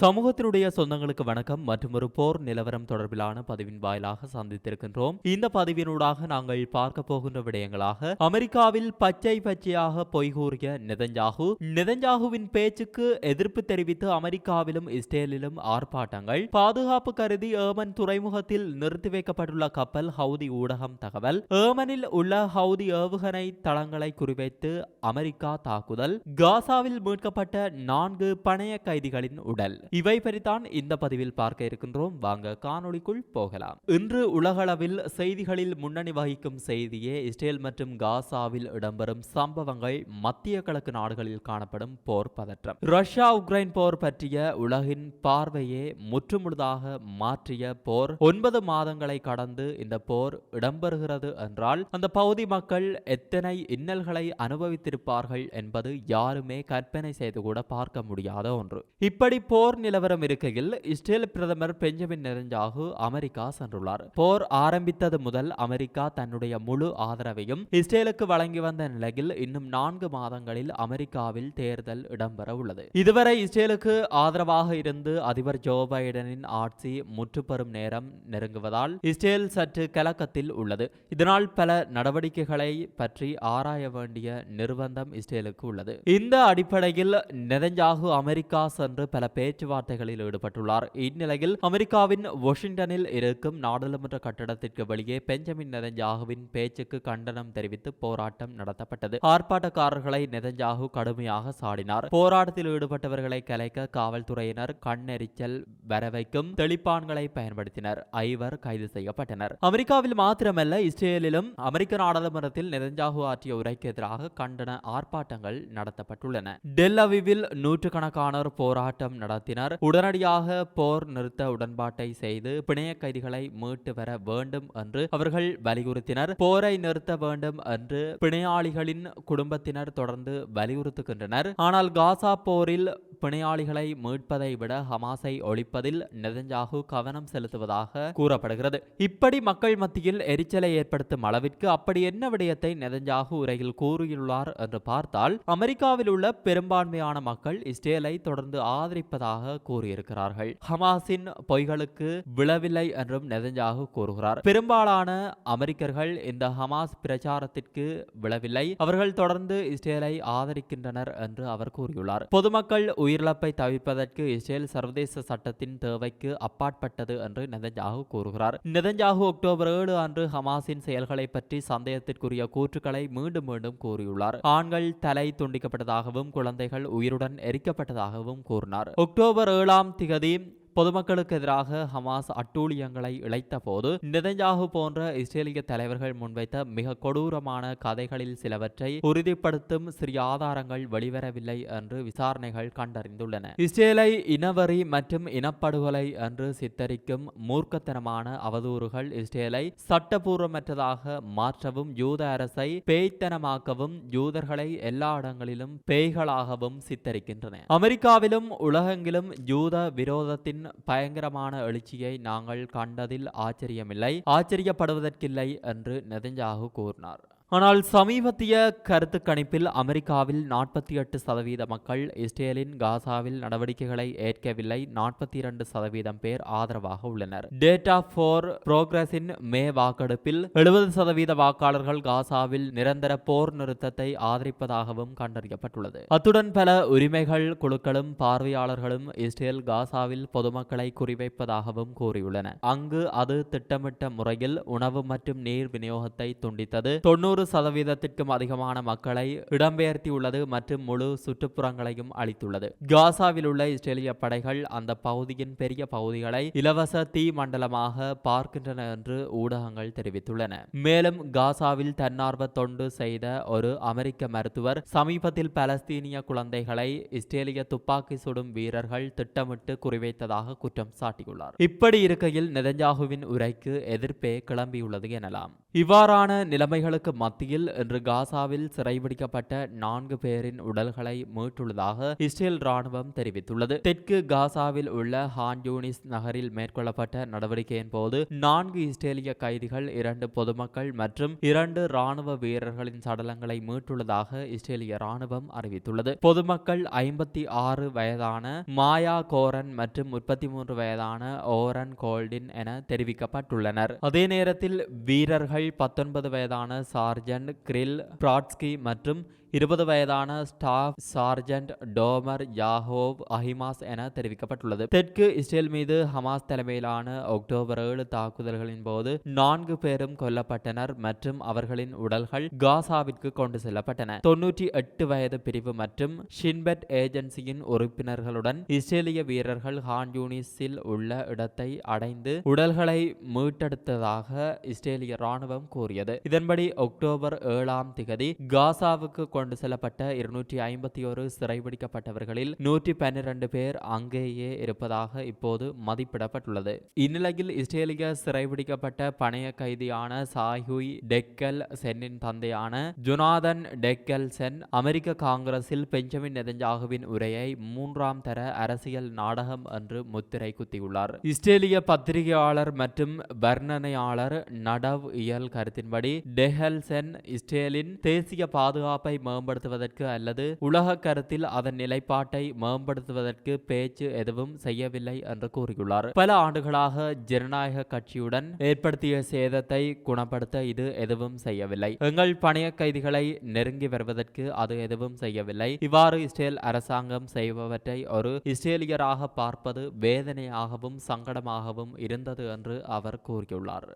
சமூகத்தினுடைய சொந்தங்களுக்கு வணக்கம் மற்றும் ஒரு போர் நிலவரம் தொடர்பிலான பதிவின் வாயிலாக சந்தித்திருக்கின்றோம். இந்த பதிவினூடாக நாங்கள் பார்க்க போகின்ற விடயங்களாக அமெரிக்காவில் பச்சை பச்சையாக பொய் கூறிய நெதஞ்சாகு. நெதஞ்சாகுவின் பேச்சுக்கு எதிர்ப்பு தெரிவித்து அமெரிக்காவிலும் இஸ்ரேலிலும் ஆர்ப்பாட்டங்கள். பாதுகாப்பு கருதி ஏமன் துறைமுகத்தில் நிறுத்தி வைக்கப்பட்டுள்ள கப்பல் ஹவுதி ஊடகம் தகவல். ஏமனில் உள்ள ஹவுதி ஏவுகணை தளங்களை குறிவைத்து அமெரிக்கா தாக்குதல். காசாவில் மீட்கப்பட்ட நான்கு பணைய கைதிகளின் உடல். இவை பற்றித்தான் இந்த பதிவில் பார்க்க இருக்கின்றோம். வாங்க காணொளிக்குள் போகலாம். இன்று உலகளவில் செய்திகளில் முன்னணி வகிக்கும் செய்தியே இஸ்ரேல் மற்றும் காசாவில் இடம்பெறும் சம்பவங்கள் மத்திய கிழக்கு நாடுகளில் காணப்படும் போர் பதற்றம். ரஷ்யா உக்ரைன் போர் பற்றிய உலகின் பார்வையே முற்றுமுழுதாக மாற்றிய போர். ஒன்பது மாதங்களை கடந்து இந்த போர் இடம்பெறுகிறது என்றால் அந்த பகுதி மக்கள் எத்தனை இன்னல்களை அனுபவித்திருப்பார்கள் என்பது யாருமே கற்பனை செய்து கூட பார்க்க முடியாத ஒன்று. இப்படி போர் போர் நிலவரம் இருக்கையில் இஸ்ரேல் பிரதமர் பெஞ்சமின் நெரஞ்சாகு அமெரிக்கா சென்றுள்ளார். போர் ஆரம்பித்தது முதல் அமெரிக்கா தன்னுடைய முழு ஆதரவையும் இஸ்ரேலுக்கு வழங்கி வந்த நிலையில் இன்னும் நான்கு மாதங்களில் அமெரிக்காவில் தேர்தல் இடம்பெற உள்ளது. இதுவரை இஸ்ரேலுக்கு ஆதரவாக இருந்து அதிபர் ஜோ பைடனின் ஆட்சி முற்றுப்பெறும் நேரம் நெருங்குவதால் இஸ்ரேல் சற்று கலக்கத்தில் உள்ளது. இதனால் பல நடவடிக்கைகளை பற்றி ஆராய வேண்டிய நிர்பந்தம் இஸ்ரேலுக்கு உள்ளது. இந்த அடிப்படையில் நெதஞ்சாகு அமெரிக்கா சென்று பல பேச்சு பேச்சுவார்த்தைகளில் ஈடுபட்டுள்ளார். இந்நிலையில் அமெரிக்காவின் வாஷிங்டனில் இருக்கும் நாடாளுமன்ற கட்டடத்திற்கு வெளியே பெஞ்சமின் நெதஞ்சாகுவின் பேச்சுக்கு கண்டனம் தெரிவித்து போராட்டம் நடத்தப்பட்டது. ஆர்ப்பாட்டக்காரர்களை நெதஞ்சாகு கடுமையாக சாடினார். போராட்டத்தில் ஈடுபட்டவர்களை கலைக்க காவல்துறையினர் கண்ணெரிச்சல் வரவைக்கும் தெளிப்பான்களை பயன்படுத்தினர். ஐவர் கைது செய்யப்பட்டனர். அமெரிக்காவில் மாத்திரமல்ல இஸ்ரேலிலும் அமெரிக்க நாடாளுமன்றத்தில் நெதஞ்சாகு ஆற்றிய உரைக்கு எதிராக கண்டன ஆர்ப்பாட்டங்கள் நடத்தப்பட்டுள்ளன. டெல் அவிவில் நூற்றுக்கணக்கானோர் போராட்டம் நடத்தினர் உடனடியாக போர் நிறுத்த உடன்பாட்டை செய்து பிணைய கைதிகளை மீட்டு வர வேண்டும் என்று அவர்கள் வலியுறுத்தினர். போரை நிறுத்த வேண்டும் என்று பிணையாளிகளின் குடும்பத்தினர் தொடர்ந்து வலியுறுத்துகின்றனர். ஆனால் காசா போரில் பிணையாளிகளை மீட்பதை விட ஹமாஸை ஒழிப்பதில் நெதஞ்சாகு கவனம் செலுத்துவதாக கூறப்படுகிறது. இப்படி மக்கள் மத்தியில் எரிச்சலை ஏற்படுத்தும் அளவிற்கு அப்படி என்ன விடயத்தை நெதஞ்சாகு உரையில் கூறியுள்ளார் என்று பார்த்தால் அமெரிக்காவில் உள்ள பெரும்பான்மையான மக்கள் இஸ்ரேலை தொடர்ந்து ஆதரிப்பதாக கூறியிருக்கிறார்கள். ஹமாஸின் பொய்களுக்கு விழவில்லை என்றும் நெதஞ்சாகு கூறுகிறார். பெரும்பாலான அமெரிக்கர்கள் இந்த ஹமாஸ் பிரச்சாரத்திற்கு விழவில்லை. அவர்கள் தொடர்ந்து இஸ்ரேலை ஆதரிக்கின்றனர் என்று அவர் கூறியுள்ளார். பொதுமக்கள் உயிரிழப்பை தவிர்ப்பதற்கு இஸ்ரேல் சர்வதேச சட்டத்தின் தேவைக்கு அப்பாற்பட்டது என்று நெதஞ்சாகு கூறுகிறார். நெதஞ்சாகு அக்டோபர் ஏழு அன்று ஹமாஸின் செயல்களை பற்றி சந்தேகத்திற்குரிய கூற்றுக்களை மீண்டும் மீண்டும் கூறியுள்ளார். ஆண்கள் தலை துண்டிக்கப்பட்டதாகவும் குழந்தைகள் உயிருடன் எரிக்கப்பட்டதாகவும் கூறினார். அக்டோபர் ஏழாம் திகதி பொதுமக்களுக்கு எதிராக ஹமாஸ் அட்டூழியங்களை இழைத்த போது நெதஞ்சாகு போன்ற இஸ்ரேலிய தலைவர்கள் முன்வைத்த மிக கொடூரமான கதைகளில் சிலவற்றை உறுதிப்படுத்தும் சிறிய ஆதாரங்கள் வெளிவரவில்லை என்று விசாரணைகள் கண்டறிந்துள்ளன. இஸ்ரேலை இனவரி மற்றும் இனப்படுகொலை என்று சித்தரிக்கும் மூர்க்கத்தனமான அவதூறுகள் இஸ்ரேலை சட்டபூர்வமற்றதாக மாற்றவும் யூத அரசை பேய்த்தனமாக்கவும் யூதர்களை எல்லா இடங்களிலும் பேய்களாகவும் சித்தரிக்கின்றன. அமெரிக்காவிலும் உலகெங்கிலும் யூத விரோதத்தின் பயங்கரமான எழுச்சியை நாங்கள் கண்டதில் ஆச்சரியமில்லை. ஆச்சரியப்படுவதற்கில்லை என்று நெதஞ்சாகு கூறினார். ஆனால் சமீபத்திய கருத்து கணிப்பில் அமெரிக்காவில் நாற்பத்தி எட்டு சதவீத மக்கள் இஸ்ரேலின் காசாவில் நடவடிக்கைகளை ஏற்கவில்லை. நாற்பத்தி இரண்டு சதவீதம் பேர் ஆதரவாக உள்ளனர். டேட்டா ஃபார் புரோக்ரஸின் மே வாக்கெடுப்பில் எழுபது சதவீத வாக்காளர்கள் காசாவில் நிரந்தர போர் நிறுத்தத்தை ஆதரிப்பதாகவும் கண்டறியப்பட்டுள்ளது. அத்துடன் பல உரிமைகள் குழுக்களும் பார்வையாளர்களும் இஸ்ரேல் காசாவில் பொதுமக்களை குறிவைப்பதாகவும் கூறியுள்ளன. அங்கு அது திட்டமிட்ட முறையில் உணவு மற்றும் நீர் விநியோகத்தை துண்டித்தது. தொன்னூறு தொண்ணூறு சதவீதத்திற்கும் அதிகமான மக்களை இடம்பெயர்த்தியுள்ளது மற்றும் முழு சுற்றுப்புறங்களையும் அளித்துள்ளது. காசாவில் உள்ள இஸ்ரேலிய படைகள் அந்த பகுதியின் பெரிய பகுதிகளை இலவச தீ மண்டலமாக பார்க்கின்றன என்று ஊடகங்கள் தெரிவித்துள்ளன. மேலும் காசாவில் தன்னார்வ தொண்டு செய்த ஒரு அமெரிக்க மருத்துவர் சமீபத்தில் பலஸ்தீனிய குழந்தைகளை இஸ்ரேலிய துப்பாக்கி சுடும் வீரர்கள் திட்டமிட்டு குறிவைத்ததாக குற்றம் சாட்டியுள்ளார். இப்படி இருக்கையில் நெதஞ்சாகுவின் உரைக்கு எதிர்ப்பே கிளம்பியுள்ளது எனலாம். இவ்வாறான நிலைமைகளுக்கு மத்தியில் இன்று காசாவில் சிறைபிடிக்கப்பட்ட நான்கு பேரின் உடல்களை மீட்டுள்ளதாக இஸ்ரேல் ராணுவம் தெரிவித்துள்ளது. தெற்கு காசாவில் உள்ள ஹான் யூனிஸ் நகரில் மேற்கொள்ளப்பட்ட நடவடிக்கையின் போது நான்கு இஸ்ரேலிய கைதிகள் இரண்டு பொதுமக்கள் மற்றும் இரண்டு ராணுவ வீரர்களின் சடலங்களை மீட்டுள்ளதாக இஸ்ரேலிய ராணுவம் அறிவித்துள்ளது. பொதுமக்கள் ஐம்பத்தி ஆறு வயதான மாயா கோரன் மற்றும் முப்பத்தி மூன்று வயதான ஓரன் கோல்டின் என தெரிவிக்கப்பட்டுள்ளனர். அதே நேரத்தில் வீரர்கள் பத்தொன்பது வயதான சார்ஜன் கிரில் பிராட்ஸ்கி மற்றும் இருபது வயதான ஸ்டாஃப் சார்ஜன்ட் டோமர் யாஹோவ் அஹிமாஸ் என தெரிவிக்கப்பட்டுள்ளது. தெற்கு இஸ்ரேல் மீது ஹமாஸ் தலைமையிலான அக்டோபர் ஏழு தாக்குதல்களின் போது நான்கு பேரும் கொல்லப்பட்டனர் மற்றும் அவர்களின் உடல்கள் காசாவிற்கு கொண்டு செல்லப்பட்டன. தொன்னூற்றி எட்டு வயது பிரிவு மற்றும் ஷின்பெட் ஏஜென்சியின் உறுப்பினர்களுடன் இஸ்ரேலிய வீரர்கள் ஹான் யூனிஸில் உள்ள இடத்தை அடைந்து உடல்களை மீட்டெடுத்ததாக இஸ்ரேலிய ராணுவம் கூறியது. இதன்படி அக்டோபர் ஏழாம் திகதி காசாவுக்கு கொண்டு செல்லப்பட்ட இருநூற்றி ஐம்பத்தி ஒரு சிறைபிடிக்கப்பட்டவர்களில் நூற்றி பன்னிரண்டு பேர் அங்கேயே இருப்பதாக இப்போது மதிப்பிடப்பட்டுள்ளது. இந்நிலையில் இஸ்ரேலிய சிறைபிடிக்கப்பட்ட பணைய கைதியான சாய்ஹுய் டெக்கல் சென்னின் தந்தையான ஜுனாதன் டெக்கல் சென் அமெரிக்க காங்கிரஸில் பெஞ்சமின் நெதஞ்சாகுவின் உரையை மூன்றாம் தர அரசியல் நாடகம் என்று முத்திரை குத்தியுள்ளார். இஸ்ரேலிய பத்திரிகையாளர் மற்றும் வர்ணனையாளர் நடவ் இயல் கருத்தின்படி டெஹல்சென் இஸ்ரேலின் தேசிய பாதுகாப்பை மேம்படுத்துவதற்கு அல்லது உலக கருத்தில் அதன் நிலைப்பாட்டை மேம்படுத்துவதற்கு பேச்சு எதுவும் செய்யவில்லை என்று கூறியுள்ளார். பல ஆண்டுகளாக ஜனநாயக கட்சியுடன் ஏற்படுத்திய சேதத்தை குணப்படுத்த இது எதுவும் செய்யவில்லை. எங்கள் பணைய கைதிகளை நெருங்கி வருவதற்கு அது எதுவும் செய்யவில்லை. இவ்வாறு இஸ்ரேல் அரசாங்கம் செய்பவற்றை ஒரு இஸ்ரேலியராக பார்ப்பது வேதனையாகவும் சங்கடமாகவும் இருந்தது என்று அவர் கூறியுள்ளார்.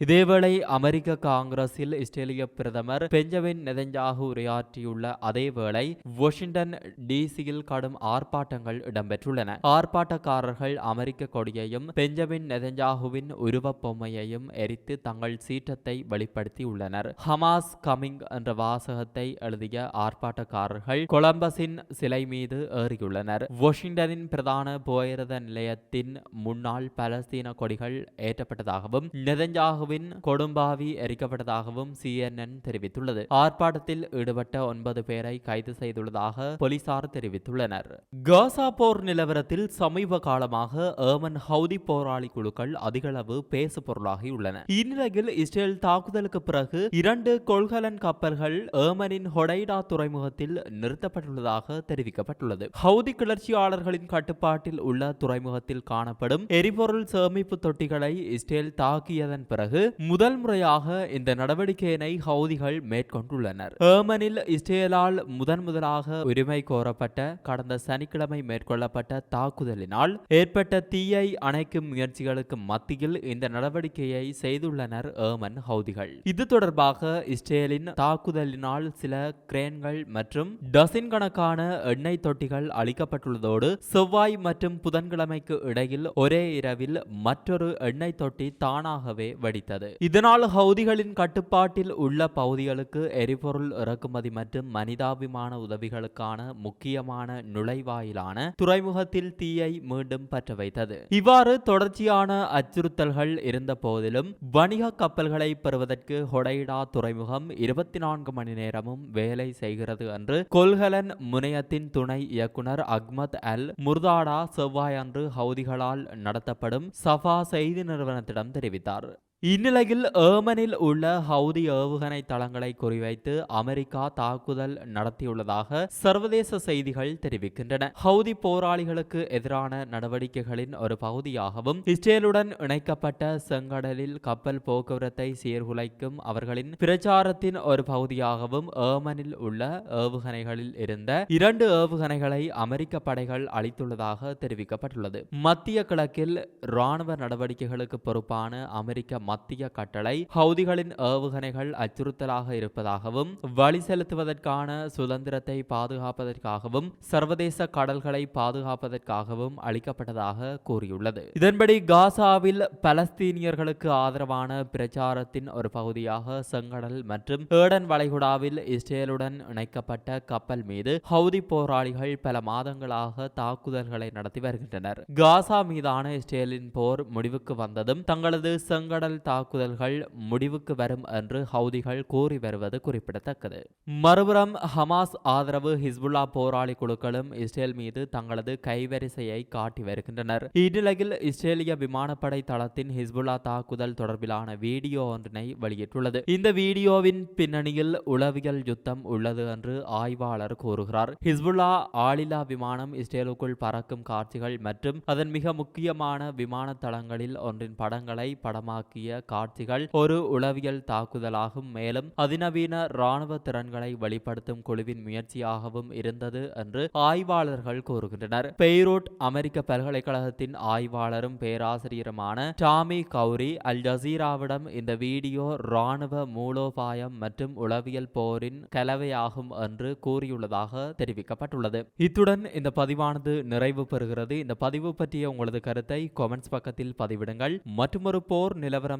இதேவேளை அமெரிக்க காங்கிரஸில் இஸ்ரேலிய பிரதமர் பெஞ்சமின் நெதஞ்சாகு உரையாற்றியுள்ள அதேவேளை வாஷிங்டன் டிசியில் கடும் ஆர்ப்பாட்டங்கள் இடம்பெற்றுள்ளன. ஆர்ப்பாட்டக்காரர்கள் அமெரிக்க கொடியையும் பெஞ்சமின் நெதஞ்சாகுவின் உருவப் பொம்மையையும் எரித்து தங்கள் சீற்றத்தை வெளிப்படுத்தியுள்ளனர். ஹமாஸ் கமிங் என்ற வாசகத்தை எழுதிய ஆர்ப்பாட்டக்காரர்கள் கொலம்பஸின் சிலை மீது ஏறியுள்ளனர். வாஷிங்டனின் பிரதான போயிரத நிலையத்தின் முன்னாள் பலஸ்தீன கொடிகள் ஏற்றப்பட்டதாகவும் நெதஞ்சாகு இந்தியாவின் கொடும்பாவி எரிக்கப்பட்டதாகவும் சிஎன்என் தெரிவித்துள்ளது ஆர்ப்பாட்டத்தில் ஈடுபட்ட ஒன்பது பேரை கைது செய்துள்ளதாக போலீசார் தெரிவித்துள்ளனர் காசா போர் நிலவரத்தில் சமீப காலமாக ஏமன் ஹவுதி போராளி குழுக்கள் அதிகளவு பேசு பொருளாகியுள்ளன இந்நிலையில் இஸ்ரேல் தாக்குதலுக்கு பிறகு இரண்டு கொள்கலன் கப்பல்கள் ஏமனின் ஹொடைடா துறைமுகத்தில் நிறுத்தப்பட்டுள்ளதாக தெரிவிக்கப்பட்டுள்ளது ஹவுதி கிளர்ச்சியாளர்களின் கட்டுப்பாட்டில் உள்ள துறைமுகத்தில் காணப்படும் எரிபொருள் சேமிப்பு தொட்டிகளை இஸ்ரேல் தாக்கியதன் பிறகு முதல் முறையாக இந்த நடவடிக்கையினை ஹவுதிகள் மேற்கொண்டுள்ளனர். ஏமனில் இஸ்ரேலால் முதன் முதலாக உரிமை கோரப்பட்ட கடந்த சனிக்கிழமை மேற்கொள்ளப்பட்ட தாக்குதலினால் ஏற்பட்ட தீயை அணைக்கும் முயற்சிகளுக்கு மத்தியில் இந்த நடவடிக்கையை செய்துள்ளனர் ஏமன் ஹவுதிகள். இது தொடர்பாக இஸ்ரேலின் தாக்குதலினால் சில கிரேன்கள் மற்றும் டசின் கணக்கான எண்ணெய் தொட்டிகள் அளிக்கப்பட்டுள்ளதோடு செவ்வாய் மற்றும் புதன்கிழமைக்கு இடையில் ஒரே இரவில் மற்றொரு எண்ணெய் தொட்டி தானாகவே வெடித்தது. இதனால் ஹவுதிகளின் கட்டுப்பாட்டில் உள்ள பகுதிகளுக்கு எரிபொருள் இறக்குமதி மற்றும் மனிதாபிமான உதவிகளுக்கான முக்கியமான நுழைவாயிலான துறைமுகத்தில் தீயை மீண்டும் பற்ற வைத்தது. இவ்வாறு தொடர்ச்சியான அச்சுறுத்தல்கள் இருந்த போதிலும் வணிக கப்பல்களை பெறுவதற்கு ஹொடைடா துறைமுகம் இருபத்தி நான்கு மணி நேரமும் வேலை செய்கிறது என்று கொல்கலன் முனையத்தின் துணை இயக்குனர் அக்மத் அல் முர்தாடா செவ்வாயன்று ஹவுதிகளால் நடத்தப்படும் சஃபா செய்தி நிறுவனத்திடம் தெரிவித்தார். இந்நிலையில் ஏமனில் உள்ள ஹவுதி ஏவுகணை தளங்களை குறிவைத்து அமெரிக்கா தாக்குதல் நடத்தியுள்ளதாக சர்வதேச செய்திகள் தெரிவிக்கின்றன ஹவுதி போராளிகளுக்கு எதிரான நடவடிக்கைகளின் ஒரு பகுதியாகவும் இஸ்ரேலுடன் இணைக்கப்பட்ட செங்கடலில் கப்பல் போக்குவரத்தை சீர்குலைக்கும் அவர்களின் பிரச்சாரத்தின் ஒரு பகுதியாகவும் ஏமனில் உள்ள ஏவுகணைகளில் இருந்த இரண்டு ஏவுகணைகளை அமெரிக்க படைகள் அளித்துள்ளதாக தெரிவிக்கப்பட்டுள்ளது மத்திய கிழக்கில் இராணுவ நடவடிக்கைகளுக்கு பொறுப்பான அமெரிக்க மத்திய கட்டளை. ஹவுதிகளின் ஏவுகணைகள் அச்சுறுத்தலாக இருப்பதாகவும் வழி செலுத்துவதற்கான சுதந்திரத்தை பாதுகாப்பதற்காகவும் சர்வதேச கடல்களை பாதுகாப்பதற்காகவும் அளிக்கப்பட்டதாக கூறியுள்ளது. இதன்படி காசாவில் பலஸ்தீனியர்களுக்கு ஆதரவான பிரச்சாரத்தின் ஒரு பகுதியாக செங்கடல் மற்றும் ஏடன் வளைகுடாவில் இஸ்ரேலுடன் இணைக்கப்பட்ட கப்பல் மீது ஹவுதி போராளிகள் பல மாதங்களாக தாக்குதல்களை நடத்தி வருகின்றனர். காசா மீதான இஸ்ரேலின் போர் முடிவுக்கு வந்ததும் தங்களது செங்கடல் தாக்குதல்கள் முடிவுக்கு வரும் என்று ஹவுதிகள் கூறி வருவது குறிப்பிடத்தக்கது. மறுபுறம் ஹமாஸ் ஆதரவு ஹிஸ்புல்லா போராளி குழுக்களும் இஸ்ரேல் மீது தங்களது கைவரிசையை காட்டி வருகின்றனர். இந்நிலையில் இஸ்ரேலிய விமானப்படை தளத்தின் ஹிஸ்புல்லா தாக்குதல் தொடர்பிலான வீடியோ ஒன்றினை வெளியிட்டுள்ளது. இந்த வீடியோவின் பின்னணியில் உளவியல் யுத்தம் உள்ளது என்று ஆய்வாளர் கூறுகிறார். ஹிஸ்புல்லா ஆளில்லா விமானம் இஸ்ரேலுக்குள் பறக்கும் காட்சிகள் மற்றும் அதன் மிக முக்கியமான விமான தளங்களில் ஒன்றின் படங்களை படமாக்கிய காட்சிகள் ஒரு உளவியல் தாக்குதலாகும். மேலும் அதிநவீன இராணுவ திறன்களை வெளிப்படுத்தும் குழுவின் முயற்சியாகவும் இருந்தது என்று ஆய்வாளர்கள் கூறுகின்றனர். பெய்ரோட் அமெரிக்க பல்கலைக்கழகத்தின் ஆய்வாளரும் பேராசிரியருமான டாமி கௌரி அல் ஜசீராவிடம் இந்த வீடியோ இராணுவ மூலோபாயம் மற்றும் உளவியல் போரின் கலவையாகும் என்று கூறியுள்ளதாக தெரிவிக்கப்பட்டுள்ளது. இத்துடன் இந்த பதிவானது நிறைவு பெறுகிறது. இந்த பதிவு பற்றிய உங்களது கருத்தை கொமெண்ட்ஸ் பக்கத்தில் பதிவிடுங்கள். மற்றொரு போர் நிலவரம்